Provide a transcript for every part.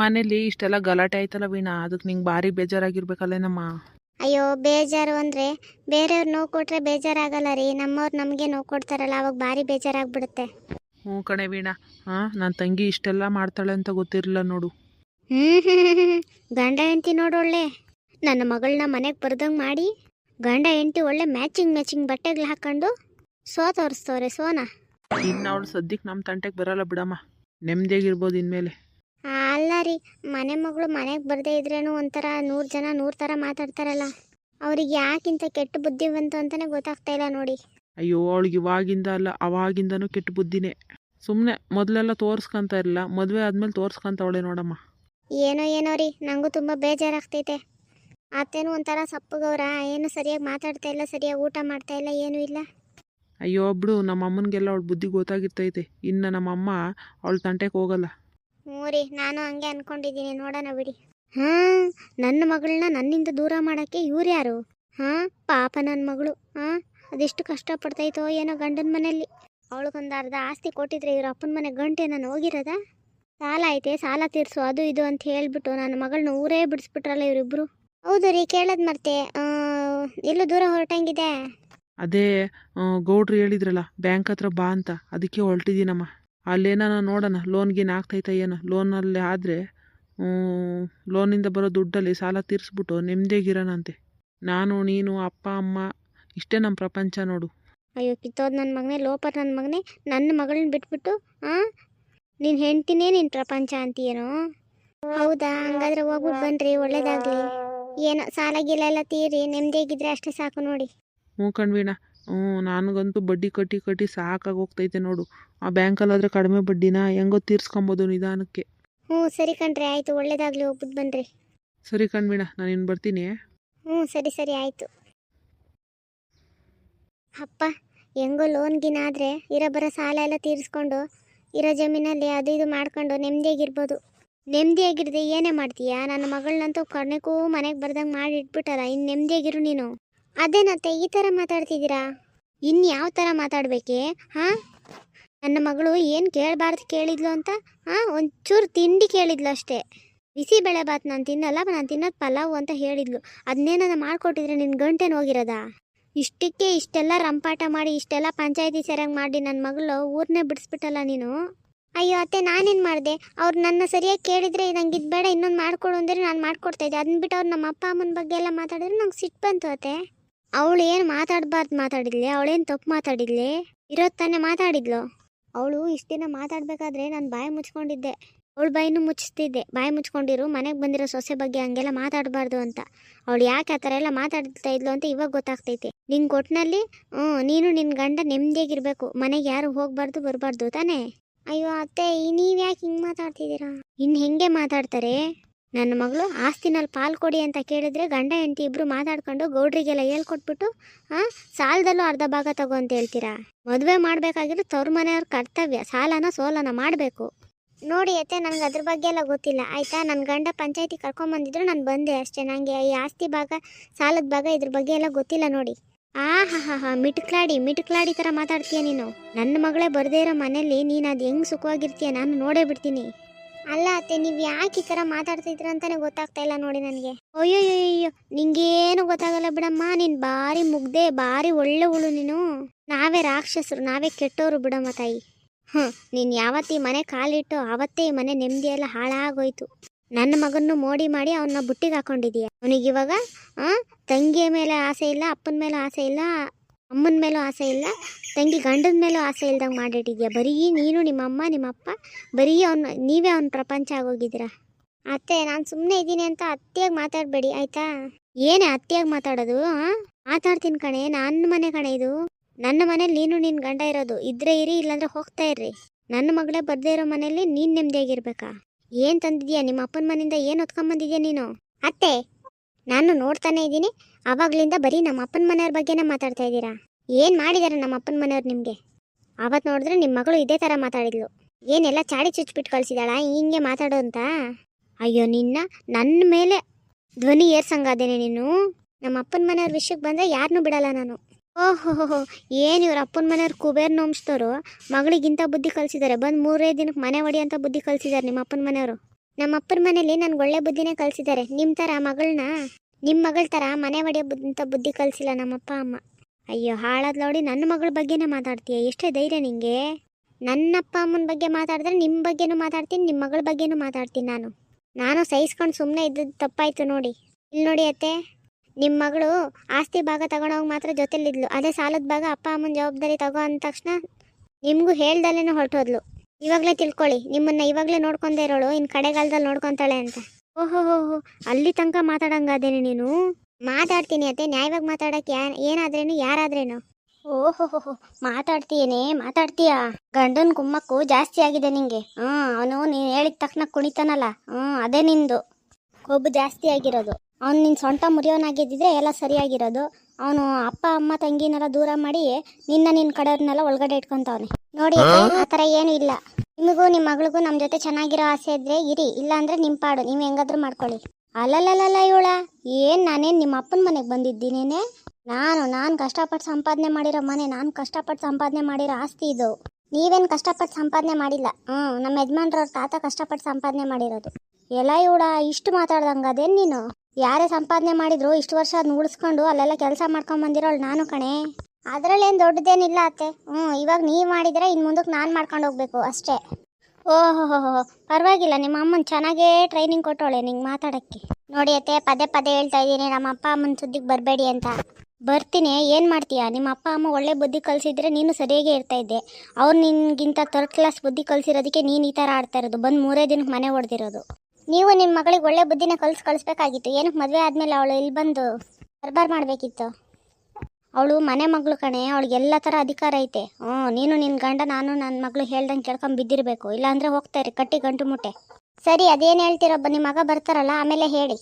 ಮನೇಲಿ ಇಷ್ಟೆಲ್ಲ ಗಲಾಟೆ ಆಯ್ತಲ್ಲ ವೀಣಾ ಅದಕ್ಕೆ ನಿಂಗೆ ಭಾರಿ ಬೇಜಾರಾಗಿರ್ಬೇಕಲ್ಲೇನಮ್ಮ? ಅಯ್ಯೋ ಬೇಜಾರು ಅಂದರೆ ಬೇರೆಯವ್ರು ನೋವು ಕೊಟ್ರೆ ಬೇಜಾರಾಗಲ್ಲ ರೀ ನಮ್ಮವ್ರು ನಮಗೆ ನೋವು ಕೊಡ್ತಾರಲ್ಲ ಅವಾಗ ಭಾರಿ ಬೇಜಾರಾಗ್ಬಿಡುತ್ತೆ. ಹ್ಞೂ ಕಣೆ ವೀಣಾ ಹಾಂ ನನ್ನ ತಂಗಿ ಇಷ್ಟೆಲ್ಲ ಮಾಡ್ತಾಳೆ ಅಂತ ಗೊತ್ತಿರಲಿಲ್ಲ ನೋಡು. ಹ್ಞೂ ಗಂಡ ಹೆಂಡ್ತಿ ಒಳ್ಳೆ. ನನ್ನ ಮಗಳನ್ನ ಮನೆಗೆ ಬರ್ದಂಗೆ ಮಾಡಿ ಗಂಡ ಹೆಂಡತಿ ಒಳ್ಳೆ ಮ್ಯಾಚಿಂಗ್ ಮ್ಯಾಚಿಂಗ್ ಬಟ್ಟೆಗಳು ಹಾಕೊಂಡು ಸೋ ತೋರಿಸ್ತವ್ರೆ ಸೋನಾ. ಇನ್ನು ಅವಳು ಸದ್ಯಕ್ಕೆ ನಮ್ಮ ತಂಟೆಗೆ ಬರಲ್ಲ ಬಿಡಮ್ಮ. ನೆಮ್ಮದಿಯಾಗಿರ್ಬೋದು ಇನ್ಮೇಲೆ. ರೀ ಮನೆ ಮಗಳು ಮನೆಗೆ ಬರದೇ ಇದ್ರೇನು ಒಂಥರ ನೂರು ಜನ ನೂರು ಥರ ಮಾತಾಡ್ತಾರಲ್ಲ. ಅವ್ರಿಗೆ ಯಾಕಿಂತ ಕೆಟ್ಟ ಬುದ್ಧಿ ಬಂತು ಅಂತಾನೆ ಗೊತ್ತಾಗ್ತಾ ಇಲ್ಲ ನೋಡಿ. ಅಯ್ಯೋ ಅವಳಿಗೆ ಇವಾಗಿಂದ ಅಲ್ಲ ಅವಾಗಿಂದನು ಕೆಟ್ಟ ಬುದ್ಧಿನೇ. ಸುಮ್ಮನೆ ಮೊದಲೆಲ್ಲ ತೋರಿಸ್ಕೊಂತ ಇರಲಿಲ್ಲ ಮದುವೆ ಆದಮೇಲೆ ತೋರಿಸ್ಕೊಂತವಳೆ ನೋಡಮ್ಮ. ಏನೋ ಏನೋ ರೀ ನನಗೂ ತುಂಬ ಬೇಜಾರಾಗ್ತೈತೆ. ಅತ್ತೇನು ಒಂಥರ ಸಪ್ಪಗವ್ರ ಏನು ಸರಿಯಾಗಿ ಮಾತಾಡ್ತಾ ಇಲ್ಲ ಸರಿಯಾಗಿ ಊಟ ಮಾಡ್ತಾ ಇಲ್ಲ ಏನೂ ಇಲ್ಲ. ಅಯ್ಯೋ ಒಬ್ಳು ನಮ್ಮ ಅಮ್ಮನಿಗೆಲ್ಲ ಅವಳ ಬುದ್ಧಿ ಗೊತ್ತಾಗಿರ್ತೈತೆ. ಇನ್ನು ನಮ್ಮಮ್ಮ ಅವಳ ತಂಟೆಗೆ ಹೋಗಲ್ಲ. ಹ್ಞೂ ನಾನು ಹಂಗೆ ಅನ್ಕೊಂಡಿದ್ದೀನಿ, ನೋಡೋಣ ಬಿಡಿ. ಹಾಂ, ನನ್ನ ಮಗಳನ್ನ ನನ್ನಿಂದ ದೂರ ಮಾಡೋಕ್ಕೆ ಇವ್ರು ಯಾರು? ಹಾಂ, ಪಾಪ ನನ್ನ ಮಗಳು. ಹಾಂ, ಅದೆಷ್ಟು ಕಷ್ಟಪಡ್ತಾಯ್ತೋ ಏನೋ ಗಂಡನ ಮನೆಯಲ್ಲಿ. ಅವಳಿಗೊಂದು ಅರ್ಧ ಆಸ್ತಿ ಕೊಟ್ಟಿದ್ರೆ ಇವ್ರ ಅಪ್ಪನ ಮನೆ ಗಂಟೆ ನಾನು ಹೋಗಿರೋದ? ಸಾಲ ಐತೆ, ಸಾಲ ತೀರಿಸು, ಅದು ಇದು ಅಂತ ಹೇಳಿಬಿಟ್ಟು ನನ್ನ ಮಗಳನ್ನ ಊರೇ ಬಿಡಿಸ್ಬಿಟ್ರಲ್ಲ ಇವರಿಬ್ರು. ಹೌದು ರೀ, ಕೇಳೋದು ಮರ್ತೆ. ಎಲ್ಲೂ ದೂರ ಹೊರಟಂಗಿದೆ? ಅದೇ ಗೌಡ್ರು ಹೇಳಿದ್ರಲ್ಲ, ಬ್ಯಾಂಕ್ ಹತ್ರ ಬಾ ಅಂತ. ಅದಕ್ಕೆ ಹೊರಟಿದ್ದೀನಮ್ಮ. ಅಲ್ಲೇನಾನ ನೋಡೋಣ ಲೋನ್ ಗೀನ್ ಆಗ್ತೈತಾ ಏನೋ ಲೋನಲ್ಲಿ ಆದರೆ ಲೋನಿಂದ ಬರೋ ದುಡ್ಡಲ್ಲಿ ಸಾಲ ತೀರಿಸ್ಬಿಟ್ಟು ನೆಮ್ಮದಿಯಾಗಿರೋಣಂತೆ ನಾನು ನೀನು ಅಪ್ಪ ಅಮ್ಮ ಇಷ್ಟೇ ನಮ್ಮ ಪ್ರಪಂಚ ನೋಡು. ಅಯ್ಯೋ ಕಿತ್ತೋದು ನನ್ನ ಮಗನೇ ಲೋಪರ್ ನನ್ನ ಮಗನೇ ನನ್ನ ಮಗಳನ್ನ ಬಿಟ್ಬಿಟ್ಟು ಹಾಂ ನಿನ್ನ ಹೆಂಡ್ತಿನೇ ನಿನ್ನ ಪ್ರಪಂಚ ಅಂತೀಯೇನೋ? ಹೌದಾ ಹಂಗಾದ್ರೆ ಹೋಗ್ಬಿಟ್ಟು ಬನ್ರಿ ಒಳ್ಳೇದಾಗ್ಲಿ. ಏನೋ ಸಾಲ ಗೀಲ ಎಲ್ಲ ತೀರಿ ನೆಮ್ಮದಿಯಾಗಿದ್ರೆ ಅಷ್ಟೇ ಸಾಕು ನೋಡಿ. ಹ್ಞೂ ಕಣ್ವೀಣ. ಹ್ಞೂ ನನಗಂತೂ ಬಡ್ಡಿ ಕಟ್ಟಿ ಕಟ್ಟಿ ಸಾಕಾಗಿ ಹೋಗ್ತೈತೆ ನೋಡು. ಆ ಬ್ಯಾಂಕಲ್ಲಾದರೆ ಕಡಿಮೆ ಬಡ್ಡಿನ ಹೆಂಗೋ ತೀರ್ಸ್ಕೊಬೋದು ನಿಧಾನಕ್ಕೆ. ಹ್ಞೂ ಸರಿ ಕಣ್ರಿ ಆಯಿತು ಒಳ್ಳೇದಾಗಲಿ ಹೋಗ್ಬಿಟ್ಟು ಬನ್ರಿ. ಸರಿ ಕಣ್ಮೀಣ ನಾನು ಇನ್ನು ಬರ್ತೀನಿ. ಹ್ಞೂ ಸರಿ ಸರಿ ಆಯಿತು. ಅಪ್ಪ ಹೆಂಗೋ ಲೋನ್ ಗಿನ್ ಆದರೆ ಇರೋ ಬರೋ ಸಾಲ ಎಲ್ಲ ತೀರಿಸ್ಕೊಂಡು ಇರೋ ಜಮೀನಲ್ಲಿ ಅದು ಇದು ಮಾಡ್ಕೊಂಡು ನೆಮ್ಮದಿಯಾಗಿರ್ಬೋದು ನೆಮ್ಮದಿಯಾಗಿರದೆ ಏನೇ ಮಾಡ್ತೀಯಾ? ನನ್ನ ಮಗಳನ್ನಂತೂ ಕರ್ಣಕ್ಕೂ ಮನೆಗೆ ಬರ್ದಂಗೆ ಮಾಡಿ ಇಟ್ಬಿಟ್ಟಲ್ಲ ಇನ್ನು ನೆಮ್ಮದಿಯಾಗಿರು ನೀನು ಅದೇನತ್ತೆ ಈ ಥರ ಮಾತಾಡ್ತಿದ್ದೀರಾ? ಇನ್ನು ಯಾವ ಥರ ಮಾತಾಡಬೇಕೆ, ಹಾಂ? ನನ್ನ ಮಗಳು ಏನು ಕೇಳಬಾರ್ದು ಕೇಳಿದ್ಲು ಅಂತ, ಹಾಂ? ಒಂಚೂರು ತಿಂಡಿ ಕೇಳಿದ್ಲು ಅಷ್ಟೇ. ಬಿಸಿಬೇಳೆ ಬಾತ್ ನಾನು ತಿನ್ನಲ್ಲ ನಾನು ತಿನ್ನೋದು ಪಲಾವು ಅಂತ ಹೇಳಿದ್ಲು. ಅದನ್ನೇನ ಮಾಡ್ಕೊಟ್ಟಿದ್ರೆ ನಿನ್ನ ಗಂಟೆನ ಹೋಗಿರೋದಾ? ಇಷ್ಟಕ್ಕೆ ಇಷ್ಟೆಲ್ಲ ರಂಪಾಟ ಮಾಡಿ, ಇಷ್ಟೆಲ್ಲ ಪಂಚಾಯತಿ ಸರಿಯಾಗಿ ಮಾಡಿ ನನ್ನ ಮಗಳು ಊರನ್ನೇ ಬಿಡಿಸ್ಬಿಟ್ಟಲ್ಲ ನೀನು? ಅಯ್ಯೋ, ಅತ್ತೆ, ನಾನೇನು ಮಾಡಿದೆ? ಅವ್ರು ನನ್ನ ಸರಿಯಾಗಿ ಕೇಳಿದ್ರೆ ನಂಗೆ ಇದು ಬೇಡ ಇನ್ನೊಂದು ಮಾಡ್ಕೊಡು ಅಂದರೆ ನಾನು ಮಾಡ್ಕೊಡ್ತಾ ಇದ್ದೆ. ಅದನ್ನ ಬಿಟ್ಟು ಅವ್ರು ನಮ್ಮ ಅಪ್ಪ ಅಮ್ಮನ ಬಗ್ಗೆ ಎಲ್ಲ ಮಾತಾಡಿದ್ರೆ ನಂಗೆ ಸಿಟ್ಟು ಬಂತು ಅತ್ತೆ. ಅವಳು ಏನು ಮಾತಾಡಬಾರ್ದು ಮಾತಾಡಿದ್ಲೆ? ಅವಳೇನು ತಪ್ಪು ಮಾತಾಡಿದ್ಲೆ? ಇರೋದು ತಾನೇ ಮಾತಾಡಿದ್ಲು? ಅವಳು ಇಷ್ಟು ದಿನ ಮಾತಾಡಬೇಕಾದ್ರೆ ನಾನು ಬಾಯಿ ಮುಚ್ಕೊಂಡಿದ್ದೆ. ಅವಳು ಬಾಯಿನೂ ಮುಚ್ಚಿಸ್ತಿದ್ದೆ. ಬಾಯಿ ಮುಚ್ಕೊಂಡಿರು, ಮನೆಗೆ ಬಂದಿರೋ ಸೊಸೆ ಬಗ್ಗೆ ಹಂಗೆಲ್ಲ ಮಾತಾಡಬಾರ್ದು ಅಂತ. ಅವಳು ಯಾಕೆ ಆ ಥರ ಎಲ್ಲ ಮಾತಾಡ್ತಾ ಇದ್ಲು ಅಂತ ಇವಾಗ ಗೊತ್ತಾಗ್ತೈತೆ. ನಿನ್ನ ಕೊಟ್ಟಿನಲ್ಲಿ ಹ್ಞೂ ನೀನು ನಿನ್ನ ಗಂಡ ನೆಮ್ಮದಿಯಾಗಿರ್ಬೇಕು ಮನೆಗೆ ಯಾರು ಹೋಗಬಾರ್ದು, ಬರಬಾರ್ದು ತಾನೇ? ಅಯ್ಯೋ, ಅತ್ತೆ ನೀವು ಯಾಕೆ ಹಿಂಗೆ ಮಾತಾಡ್ತಿದ್ದೀರಾ? ಇನ್ನು ಹೆಂಗೆ ಮಾತಾಡ್ತಾರೆ? ನನ್ನ ಮಗಳು, ಆಸ್ತಿನಲ್ಲಿ ಪಾಲು ಕೊಡಿ ಅಂತ ಕೇಳಿದ್ರೆ ಗಂಡ, ಹೆಂಡತಿ ಇಬ್ರು ಮಾತಾಡ್ಕೊಂಡು ಗೌಡ್ರಿಗೆಲ್ಲ ಹೇಳ್ಕೊಟ್ಬಿಟ್ಟು ಹಾಂ ಸಾಲದಲ್ಲೂ ಅರ್ಧ ಭಾಗ ತಗೋ ಅಂತ ಹೇಳ್ತೀರಾ? ಮದುವೆ ಮಾಡಬೇಕಾಗಿರೋ ತವ್ರ ಮನೆಯವ್ರ ಕರ್ತವ್ಯ, ಸಾಲನ ಸೋಲನ ಮಾಡಬೇಕು. ನೋಡಿ ಅತ್ತೆ, ನನಗೆ ಅದ್ರ ಬಗ್ಗೆ ಎಲ್ಲ ಗೊತ್ತಿಲ್ಲ, ಆಯಿತಾ? ನನ್ನ ಗಂಡ ಪಂಚಾಯತಿ ಕರ್ಕೊಂಬಂದಿದ್ರು, ನಾನು ಬಂದೆ ಅಷ್ಟೇ. ನನಗೆ ಈ ಆಸ್ತಿ ಭಾಗ, ಸಾಲದ ಭಾಗ ಇದ್ರ ಬಗ್ಗೆ ಎಲ್ಲ ಗೊತ್ತಿಲ್ಲ ನೋಡಿ. ಆ ಹಾ ಹಾ ಹಾ ಮಿಟ್ಕ್ಲಾಡಿ ಮಿಟ್ಕ್ಲಾಡಿ ಥರ ಮಾತಾಡ್ತೀಯ ನೀನು? ನನ್ನ ಮಗಳೇ ಬರದೇ ಇರೋ ಮನೇಲಿ ನೀನು ಅದು ಹೆಂಗೆ ಸುಖವಾಗಿರ್ತೀಯ? ನಾನು ನೋಡೇ ಬಿಡ್ತೀನಿ. ಅಲ್ಲ ಅತ್ತೆ, ನೀವು ಯಾಕೆ ಈ ಥರ ಮಾತಾಡ್ತಿದ್ರ ಅಂತಾನೆ ಗೊತ್ತಾಗ್ತಾ ಇಲ್ಲ ನೋಡಿ ನನಗೆ. ಅಯ್ಯೋಯ್ಯೋ ನಿಂಗೇನು ಗೊತ್ತಾಗಲ್ಲ ಬಿಡಮ್ಮ, ನೀನು ಭಾರಿ ಮುಗ್ದೆ, ಭಾರಿ ಒಳ್ಳೆ ಹುಳು ನೀನು. ನಾವೇ ರಾಕ್ಷಸರು, ನಾವೇ ಕೆಟ್ಟೋರು ಬಿಡಮ್ಮ ತಾಯಿ. ಹ್ಞೂ ನೀನು ಯಾವತ್ತಿ ಮನೆ ಕಾಲಿಟ್ಟು ಆವತ್ತೇ ಈ ಮನೆ ನೆಮ್ಮದಿ ಎಲ್ಲ ಹಾಳಾಗೋಯ್ತು. ನನ್ನ ಮಗನ್ನು ಮೋಡಿ ಮಾಡಿ ಅವನ್ನ ಬುಟ್ಟಿಗೆ ಹಾಕೊಂಡಿದೀಯ. ಅವನಿಗಿವಾಗ ಹಾಂ ತಂಗಿಯ ಮೇಲೆ ಆಸೆ ಇಲ್ಲ, ಅಪ್ಪನ ಮೇಲೆ ಆಸೆ ಇಲ್ಲ ಅಮ್ಮನ ಮೇಲೂ ಆಸೆ ಇಲ್ಲ, ತಂಗಿ ಗಂಡನ ಮೇಲೂ ಆಸೆ ಇಲ್ದಂಗೆ ಮಾಡಿಟ್ಟಿದ್ಯಾ? ಬರೀ ನೀನು, ನಿಮ್ಮ ಅಮ್ಮ, ನಿಮ್ಮ ಅಪ್ಪ, ಬರೀ ಅವ್ನು, ನೀವೇ ಅವ್ನ ಪ್ರಪಂಚ ಆಗೋಗಿದ್ದೀರಾ? ಅತ್ತೆ, ನಾನು ಸುಮ್ಮನೆ ಇದ್ದೀನಿ ಅಂತ ಅತ್ತೆಯಾಗಿ ಮಾತಾಡಬೇಡಿ, ಆಯಿತಾ? ಏನೇ ಅತ್ತೆಯಾಗಿ ಮಾತಾಡೋದು ಮಾತಾಡ್ತೀನಿ ಕಣೆ, ನನ್ನ ಮನೆ ಕಣೆ ಇದು. ನನ್ನ ಮನೇಲಿ ನೀನು ನಿನ್ನ ಗಂಡ ಇರೋದು. ಇದ್ರೆ ಇರಿ, ಇಲ್ಲಾಂದ್ರೆ ಹೋಗ್ತಾ ಇರ್ರಿ. ನನ್ನ ಮಗಳೇ ಬರ್ದೇ ಇರೋ ಮನೆಯಲ್ಲಿ ನೀನು ನೆಮ್ಮದಿಯಾಗಿರ್ಬೇಕಾ ಏನು ತಂದಿದ್ಯಾ? ನಿಮ್ಮ ಅಪ್ಪನ ಮನೆಯಿಂದ ಏನು ಹೊತ್ಕೊಂಬಂದಿದ್ಯಾ ನೀನು? ಅತ್ತೆ, ನಾನು ನೋಡ್ತಾನೆ ಇದ್ದೀನಿ. ಆವಾಗ್ಲಿಂದ ಬರೀ ನಮ್ಮ ಅಪ್ಪನ ಮನೆಯವ್ರ ಬಗ್ಗೆನೇ ಮಾತಾಡ್ತಾ ಇದ್ದೀರಾ? ಏನು ಮಾಡಿದ್ದಾರೆ ನಮ್ಮ ಅಪ್ಪನ ಮನೆಯವ್ರು ನಿಮಗೆ? ಆವತ್ತು ನೋಡಿದ್ರೆ ನಿಮ್ಮ ಮಗಳು ಇದೇ ಥರ ಮಾತಾಡಿದ್ಲು. ಏನೆಲ್ಲ ಚಾಡಿ ಚುಚ್ಬಿಟ್ಟು ಕಳಿಸಿದಾಳ? ಹಿಂಗೆ ಮಾತಾಡೋ ಅಂತ? ಅಯ್ಯೋ, ನಿನ್ನ ನನ್ನ ಮೇಲೆ ಧ್ವನಿ ಏರ್ಸಂಗಾದೇನೆ ನೀನು? ನಮ್ಮ ಅಪ್ಪನ ಮನೆಯವ್ರ ವಿಷಯಕ್ಕೆ ಬಂದರೆ ಯಾರನ್ನೂ ಬಿಡಲ್ಲ ನಾನು. ಓಹೋ ಏನು ಇವ್ರ ಅಪ್ಪನ ಮನೆಯವ್ರು ಕುಬೇರ್ ನೋಮ್ಸ್ತವ್ರು ಮಗಳಿಗಿಂತ ಬುದ್ಧಿ ಕಲಿಸಿದ್ದಾರೆ ಬಂದು ಮೂರೇ ದಿನಕ್ಕೆ ಮನೆ ಒಡಿ ಅಂತ ಬುದ್ಧಿ ಕಲಿಸಿದ್ದಾರೆ ನಿಮ್ಮ ಅಪ್ಪನ ಮನೆಯವರು. ನಮ್ಮ ಅಪ್ಪನ ಮನೇಲಿ ನನ್ಗೆ ಒಳ್ಳೆ ಬುದ್ಧಿನೇ ಕಲಿಸಿದ್ದಾರೆ ನಿಮ್ಮ ಥರ ಮಗಳನ್ನ ನಿಮ್ಮ ಮಗಳ ಥರ ಮನೆ ಒಡೆಯೋ ಬುದ್ಧಿ ಕಲಿಸಿಲ್ಲ ನಮ್ಮಪ್ಪ, ಅಮ್ಮ. ಅಯ್ಯೋ, ಹಾಳಾದ್ ನೋಡಿ ನನ್ನ ಮಗಳ ಬಗ್ಗೆನೇ ಮಾತಾಡ್ತೀಯ? ಎಷ್ಟೇ ಧೈರ್ಯ ನಿಂಗೆ. ನನ್ನ ಅಪ್ಪ ಅಮ್ಮನ ಬಗ್ಗೆ ಮಾತಾಡಿದ್ರೆ ನಿಮ್ಮ ಬಗ್ಗೆನೂ ಮಾತಾಡ್ತೀನಿ ನಿಮ್ಮ ಮಗಳ ಬಗ್ಗೆನೂ ಮಾತಾಡ್ತೀನಿ ನಾನು. ನಾನು ಸಹಿಸ್ಕೊಂಡು ಸುಮ್ಮನೆ ಇದ್ದದ್ದು ತಪ್ಪಾಯ್ತು ನೋಡಿ. ಇಲ್ಲಿ ನೋಡಿ ಅತ್ತೆ ನಿಮ್ಮ ಮಗಳು ಆಸ್ತಿ ಭಾಗ ತಗೊಂಡೋಗಿ ಮಾತ್ರ ಜೊತೆಲಿದ್ಲು. ಅದೇ ಸಾಲದ ಭಾಗ ಅಪ್ಪ, ಅಮ್ಮನ ಜವಾಬ್ದಾರಿ ತಗೋ ಅಂದ ತಕ್ಷಣ ನಿಮಗೂ ಹೇಳ್ದಲ್ಲೇ ಹೊರಟೋದ್ಲು. ಇವಾಗಲೇ ತಿಳ್ಕೊಳ್ಳಿ, ನಿಮ್ಮನ್ನ ಇವಾಗಲೇ ನೋಡ್ಕೊಂಡೇ ಇರೋಳು ಇನ್ನು ಕಡೆಗಾಲದಲ್ಲಿ ನೋಡ್ಕೊಂತಾಳೆ ಅಂತ. ಓಹೋ ಅಲ್ಲಿ ತನಕ ಮಾತಾಡಂಗಾದೇನೆ ನೀನು? ಮಾತಾಡ್ತೀನಿ ಅತ್ತೆ ನ್ಯಾಯವಾಗಿ ಮಾತಾಡಕ್ಕೆ ಏನಾದ್ರೇನು ಯಾರಾದ್ರೇನು? ಓಹೋ ಹೋ ಹೋ ಮಾತಾಡ್ತೀಯೇನೆ ಮಾತಾಡ್ತೀಯಾ? ಗಂಡನ ಕುಮ್ಮಕ್ಕು ಜಾಸ್ತಿ ಆಗಿದೆ ನಿಂಗೆ. ಹ್ಞೂ ಅವನು ನೀನು ಹೇಳಿದ ತಕ್ಷಣ ಕುಣಿತಾನಲ್ಲ. ಹ್ಞೂ ಅದೇ ನಿಂದು. ಕೊಬ್ಬು ಜಾಸ್ತಿ ಆಗಿರೋದು. ಅವ್ನು ನಿನ್ನ ಸೊಂಟ ಮುರಿಯೋನಾಗಿದ್ದಿದ್ರೆ ಎಲ್ಲ ಸರಿಯಾಗಿರೋದು. ಅವನು ಅಪ್ಪ ಅಮ್ಮ ತಂಗಿನೆಲ್ಲ ದೂರ ಮಾಡಿ ನಿನ್ನ ನಿನ್ನ ಕಡೆಯವ್ರನ್ನೆಲ್ಲ ಒಳಗಡೆ ಇಟ್ಕೊಂತವನೆ. ನೋಡಿ ಆ ಥರ ಏನೂ ಇಲ್ಲ. ನಿಮಗೂ ನಿಮ್ಮ ಮಗಳಿಗೂ ನಮ್ಮ ಜೊತೆ ಚೆನ್ನಾಗಿರೋ ಆಸೆ ಇದ್ರೆ ಇರಿ ಇಲ್ಲ ಅಂದ್ರೆ ನಿಮ್ಮ ಪಾಡು, ನೀವು ಹೆಂಗಾದ್ರೂ ಮಾಡ್ಕೊಳ್ಳಿ. ಅಲ್ಲಲ್ಲಲ್ಲ ಇವಳ, ಏನು ನಾನೇನು ನಿಮ್ಮ ಅಪ್ಪನ ಮನೆಗೆ ಬಂದಿದ್ದೀನೇನೆ? ನಾನು ನಾನು ಕಷ್ಟಪಟ್ಟು ಸಂಪಾದನೆ ಮಾಡಿರೋ ಮನೆ, ನಾನು ಕಷ್ಟಪಟ್ಟು ಸಂಪಾದನೆ ಮಾಡಿರೋ ಆಸ್ತಿ ಇದು. ನೀವೇನು ಕಷ್ಟಪಟ್ಟು ಸಂಪಾದನೆ ಮಾಡಿಲ್ಲ. ಹ್ಞೂ ನಮ್ಮ ಯಜಮಾನ್ರವ್ರ ತಾತ ಕಷ್ಟಪಟ್ಟು ಸಂಪಾದನೆ ಮಾಡಿರೋದು. ಎಲ್ಲ ಇವಳ, ಇಷ್ಟು ಮಾತಾಡ್ದಂಗೆ ಅದೇನು ನೀನು? ಯಾರೇ ಸಂಪಾದನೆ ಮಾಡಿದ್ರು ಇಷ್ಟು ವರ್ಷ ಅದನ್ನ ಉಳಿಸ್ಕೊಂಡು ಅಲ್ಲೆಲ್ಲ ಕೆಲಸ ಮಾಡ್ಕೊಂಡ್ ಬಂದಿರೋಳು ನಾನು ಕಣೆ. ಅದರಲ್ಲೇನು ದೊಡ್ಡದೇನಿಲ್ಲ ಅತ್ತೆ. ಹ್ಞೂ ಇವಾಗ ನೀವು ಮಾಡಿದರೆ ಇನ್ನು ಮುಂದಕ್ಕೆ ನಾನು ಮಾಡ್ಕೊಂಡು ಹೋಗ್ಬೇಕು ಅಷ್ಟೇ. ಓಹೋ ಹೋ ಪರವಾಗಿಲ್ಲ, ನಿಮ್ಮ ಅಮ್ಮನ ಚೆನ್ನಾಗೇ ಟ್ರೈನಿಂಗ್ ಕೊಟ್ಟವಳೆ ನಿಂಗೆ ಮಾತಾಡೋಕ್ಕೆ. ನೋಡಿ ಅತ್ತೆ, ಪದೇ ಪದೇ ಹೇಳ್ತಾ ಇದ್ದೀನಿ, ನಮ್ಮ ಅಪ್ಪ ಅಮ್ಮನ ಸುದ್ದಿಗೆ ಬರಬೇಡಿ ಅಂತ. ಬರ್ತೀನಿ, ಏನು ಮಾಡ್ತೀಯಾ? ನಿಮ್ಮ ಅಪ್ಪ ಅಮ್ಮ ಒಳ್ಳೆ ಬುದ್ಧಿ ಕಲಿಸಿದ್ರೆ ನೀನು ಸರಿಯಾಗೇ ಇರ್ತಾ ಇದ್ದೆ. ಅವ್ರು ನಿನ್ಗಿಂತ ತರ್ಡ್ ಕ್ಲಾಸ್ ಬುದ್ಧಿ ಕಲಿಸಿರೋದಕ್ಕೆ ನೀನು ಈ ಥರ ಆಡ್ತಾ ಇರೋದು, ಬಂದು ಮೂರೇ ದಿನಕ್ಕೆ ಮನೆ ಹೊಡೆದಿರೋದು ನೀವು ನಿಮ್ಮ ಮಗಳಿಗೆ ಒಳ್ಳೆ ಬುದ್ಧಿನ ಕಲ್ಸಿ ಕಳಿಸ್ಬೇಕಾಗಿತ್ತು ಏನಕ್ಕೆ ಮದುವೆ ಆದಮೇಲೆ ಅವಳು ಇಲ್ಲಿ ಬಂದು ದರ್ಬಾರ್ ಮಾಡಬೇಕಿತ್ತು? ಅವಳು ಮನೆ ಮಗಳು ಕಣೆ, ಅವಳಿಗೆ ಎಲ್ಲ ಥರ ಅಧಿಕಾರ ಐತೆ. ಹ್ಞೂ, ನೀನು ನಿನ್ನ ಗಂಡ, ನಾನು ನನ್ನ ಮಗಳು ಹೇಳ್ದಂಗೆ ಕೇಳ್ಕೊಂಡು ಬಿದ್ದಿರಬೇಕು. ಹೋಗ್ತಾ ಹೋಗ್ತಾರೆ ಕಟ್ಟಿ ಗಂಟು ಮುಟ್ಟೆ. ಸರಿ, ಅದೇನು ಹೇಳ್ತೀರಬ್ಬ ನಿಮ್ಮ ಮಗ ಬರ್ತಾರಲ್ಲ, ಆಮೇಲೆ ಹೇಳಿ.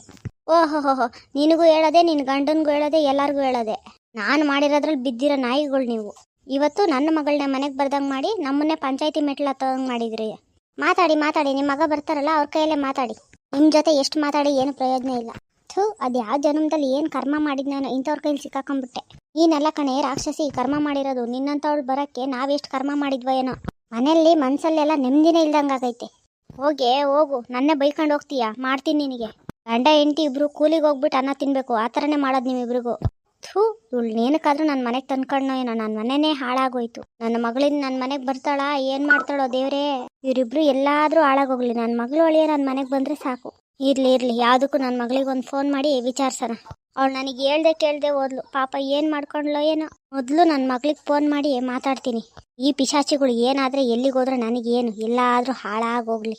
ಓಹೋ ಹೋ ಹೋ ನಿನಗೂ ಹೇಳೋದೆ ನಿನ್ನ ಗಂಡನಿಗೂ ಹೇಳೋದೆ, ಎಲ್ಲರಿಗೂ ಹೇಳೋದೆ. ನಾನು ಮಾಡಿರೋದ್ರಲ್ಲಿ ಬಿದ್ದಿರೋ ನಾಯಿಗಳು ನೀವು. ಇವತ್ತು ನನ್ನ ಮಗಳನ್ನ ಮನೆಗೆ ಬರ್ದಂಗೆ ಮಾಡಿ, ನಮ್ಮನ್ನೇ ಪಂಚಾಯತಿ ಮೆಟ್ಲು ಹತ್ತಂಗೆ ಮಾಡಿದ್ರಿ. ಮಾತಾಡಿ ಮಾತಾಡಿ ನಿಮ್ಮ ಮಗ ಬರ್ತಾರಲ್ಲ, ಅವ್ರ ಕೈಯಲ್ಲೇ ಮಾತಾಡಿ. ನಿಮ್ಮ ಜೊತೆ ಎಷ್ಟು ಮಾತಾಡಿ, ಏನು ಪ್ರಯೋಜನ ಇಲ್ಲ. ಥೂ ಅದು ಯಾವ ಜನ್ಮದಲ್ಲಿ ಏನು ಕರ್ಮ ಮಾಡಿದ್ ನಾನು ಇಂಥವ್ರ ಕೈಲಿ ಸಿಕ್ಕಾಕೊಂಡ್ಬಿಟ್ಟೆ ನೀನೆಲ್ಲ ಕಣೆ ರಾಕ್ಷಸಿ ಕರ್ಮ ಮಾಡಿರೋದು, ನಿನ್ನಂಥವಳು ಬರೋಕ್ಕೆ ನಾವೆಷ್ಟು ಕರ್ಮ ಮಾಡಿದ್ವೋ ಏನೋ. ಮನೆಯಲ್ಲಿ ಮನ್ಸಲ್ಲೆಲ್ಲ ನೆಮ್ಮದಿನೇ ಇಲ್ದಂಗಾಗೈತೆ ಹೋಗೆ, ಹೋಗು, ನನ್ನೇ ಬೈಕೊಂಡು ಹೋಗ್ತೀಯಾ? ಮಾಡ್ತೀನಿ ನಿನಗೆ. ಗಂಡ, ಹೆಂಡತಿ ಇಬ್ರು ಕೂಲಿಗೆ ಹೋಗ್ಬಿಟ್ಟು ಅನ್ನ ತಿನ್ಬೇಕು. ಆ ಥರನೇ ಮಾಡೋದು ನೀವಿಬ್ರಿಗೂ. ಥೂ, ಇವಳು ಏನಕ್ಕಾದ್ರೂ ನನ್ನ ಮನೆಗೆ ತಂದ್ಕೊಂಡೋ ಏನೋ ನನ್ನ ಮನೆನೇ ಹಾಳಾಗೋಯ್ತು. ನನ್ನ ಮಗಳಿಂದ ನನ್ನ ಮನೆಗೆ ಬರ್ತಾಳಾ, ಏನು ಮಾಡ್ತಾಳೋ ದೇವ್ರೇ? ಇವರಿಬ್ರು ಎಲ್ಲಾದ್ರೂ ಹಾಳಾಗೋಗ್ಲಿ ನನ್ನ ಮಗಳು ಒಳಿಯ ನನ್ನ ಮನೆಗೆ ಬಂದರೆ ಸಾಕು. ಇರ್ಲಿ ಇರ್ಲಿ, ಯಾವುದಕ್ಕೂ ನನ್ನ ಮಗಳಿಗೆ ಒಂದು ಫೋನ್ ಮಾಡಿ ವಿಚಾರಿಸೋಣ. ಅವಳು ನನಗೆ ಹೇಳ್ದೆ ಕೇಳ್ದೆ ಓದ್ಲು. ಪಾಪ ಏನು ಮಾಡ್ಕೊಂಡ್ಲೋ ಏನೋ. ಮೊದಲು ನನ್ನ ಮಗಳಿಗೆ ಫೋನ್ ಮಾಡಿ ಮಾತಾಡ್ತೀನಿ. ಈ ಪಿಶಾಚಿಗಳು ಏನಾದರೆ ಎಲ್ಲಿಗೋದ್ರೆ ನನಗೇನು ಎಲ್ಲಾದರೂ ಹಾಳಾಗೋಗ್ಲಿ.